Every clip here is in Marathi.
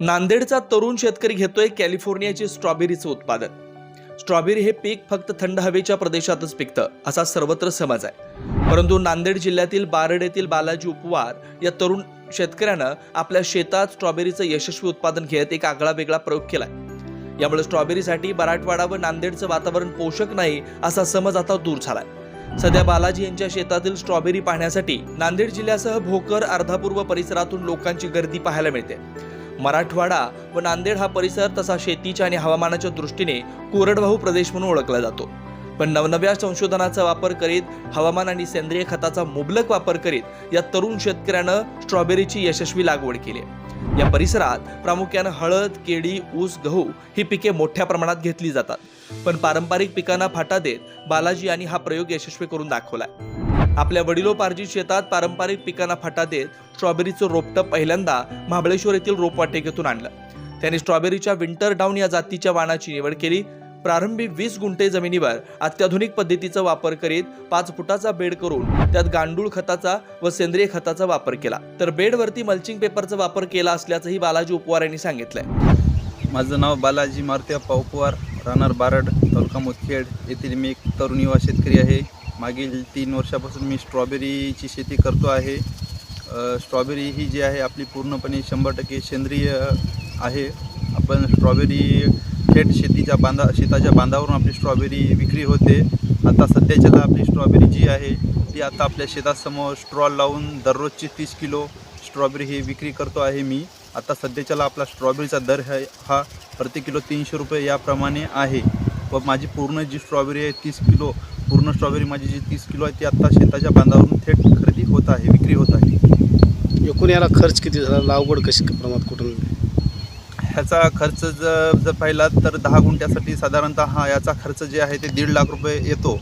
नांदेडचा तरुण शेतकरी घेतोय कॅलिफोर्नियाचे स्ट्रॉबेरीचं उत्पादन. स्ट्रॉबेरी हे पीक फक्त थंड हवेच्या प्रदेशातच पिकतं असा सर्वत्र समज आहे. परंतु नांदेड जिल्ह्यातील बारड येथील बालाजी उपवार या तरुण शेतकऱ्यानं आपल्या शेतात स्ट्रॉबेरीचं यशस्वी उत्पादन घेत एक आगळा वेगळा प्रयोग केलाय. यामुळे स्ट्रॉबेरीसाठी मराठवाडा व नांदेडचं वातावरण पोषक नाही असा समज आता दूर झालाय. सध्या बालाजी यांच्या शेतातील स्ट्रॉबेरी पाहण्यासाठी नांदेड जिल्ह्यासह भोकर अर्धापूर्व परिसरातून लोकांची गर्दी पाहायला मिळते. मराठवाडा व नांदेड हा परिसर तसा शेतीच्या आणि हवामानाच्या दृष्टीने कोरडवाहू प्रदेश म्हणून ओळखला जातो. पण नवनव्या संशोधनाचा वापर करीत हवामान आणि सेंद्रिय खताचा मुबलक वापर करीत या तरुण शेतकऱ्यानं स्ट्रॉबेरीची यशस्वी लागवड केली. या परिसरात प्रामुख्यानं हळद केळी ऊस गहू ही पिके मोठ्या प्रमाणात घेतली जातात. पण पारंपरिक पिकांना फाटा देत बालाजी यांनी हा प्रयोग यशस्वी करून दाखवलाय. आपल्या वडिलोपार्जित शेतात पारंपरिक पिकांना फाटा देत स्ट्रॉबेरीचं रोपटं पहिल्यांदा महाबळेश्वर येथील रोपवाटिकेतून आणलं. त्यांनी स्ट्रॉबेरीच्या विंटर डाऊन या जातीच्या वाणाची निवड केली प्रारंभी वीस गुंठे जमिनीवर अत्याधुनिक पद्धतीचा वापर करीत पाच फुटाचा बेड करून त्यात गांडूळ खताचा व सेंद्रिय खताचा वापर केला. तर बेडवरती मल्चिंग पेपरचा वापर केला असल्याचंही बालाजी उपवार यांनी सांगितलंय. माझं नाव बालाजी मारुती पावपवार राहणार बारड तालुका मुदखेड. येथील मी एक तरुण युवा शेतकरी आहे. मागील तीन वर्षापासून मी स्ट्रॉबेरीची शेती करतो आहे. स्ट्रॉबेरी ही जी आहे आपली पूर्णपणे शंभर टक्के सेंद्रिय आहे. आपण स्ट्रॉबेरी थेट शेतीच्या बांधा शेताच्या बांधावरून आपली स्ट्रॉबेरी विक्री होते. आता सध्याच्याला आपली स्ट्रॉबेरी जी आहे ती आता आपल्या शेतासमोर स्ट्रॉल लावून दररोजची तीस किलो स्ट्रॉबेरी ही विक्री करतो आहे मी. आता सध्याच्याला आपला स्ट्रॉबेरीचा दर है हा प्रति किलो तीनशे रुपये याप्रमाणे आहे. व माझी पूर्ण जी स्ट्रॉबेरी आहे तीस किलो पूर्ण स्ट्रॉबेरी माझी जी तीस किलो आहे ती आत्ता शेताच्या बांधावरून थेट खरेदी होत आहे विक्री होत आहे. एकूण याला खर्च किती झाला? लागवड कशी प्रमाणात कुठून? ह्याचा खर्च जर जर पाहिला तर दहा गुंठ्यासाठी साधारणतः हा याचा खर्च जे आहे ते दीड लाख रुपये येतो.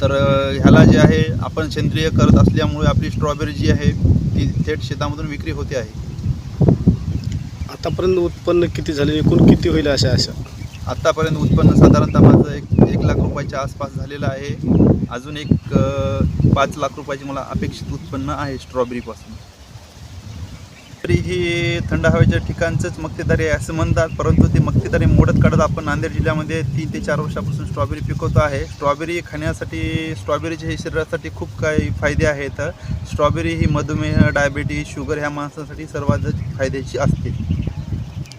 तर ह्याला जे आहे आपण सेंद्रिय करत असल्यामुळे आपली स्ट्रॉबेरी जी आहे ती थेट शेतामधून विक्री होते आहे. आतापर्यंत उत्पन्न किती झाले? एकूण किती होईल अशा अशा आत्तापर्यंत उत्पन्न साधारणतः माझं एक एक लाख रुपयाच्या आसपास झालेलं आहे. अजून एक पाच लाख रुपयाची मला अपेक्षित उत्पन्न आहे स्ट्रॉबेरीपासून तरी ही थंड हवेच्या ठिकाणचंच मक्तेदारी आहे असं म्हणतात परंतु ते मक्तेदारी मोडत काढत आपण नांदेड जिल्ह्यामध्ये तीन ते चार वर्षापासून स्ट्रॉबेरी पिकवतो आहे. स्ट्रॉबेरी खाण्यासाठी स्ट्रॉबेरीचे हे शरीरासाठी खूप काही फायदे आहेत. स्ट्रॉबेरी ही मधुमेह डायबिटीज शुगर ह्या माणसांसाठी सर्वात फायद्याची असते.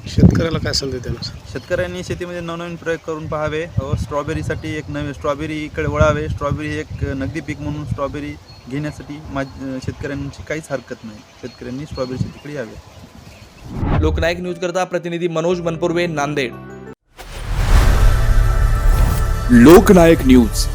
शेतकऱ्याला काय संदेश देणार? शेतकऱ्यांनी शेतीमध्ये नवनवीन प्रयोग करून पाहावे व स्ट्रॉबेरीसाठी एक नवीन स्ट्रॉबेरीकडे वळावे. स्ट्रॉबेरी एक नगदी पीक म्हणून स्ट्रॉबेरी घेण्यासाठी माझ शेतकऱ्यांची काहीच हरकत नाही. शेतकऱ्यांनी स्ट्रॉबेरी शेतीकडे यावे. लोकनायक न्यूज करता प्रतिनिधी मनोज मनपुर्वे नांदेड. लोकनायक न्यूज.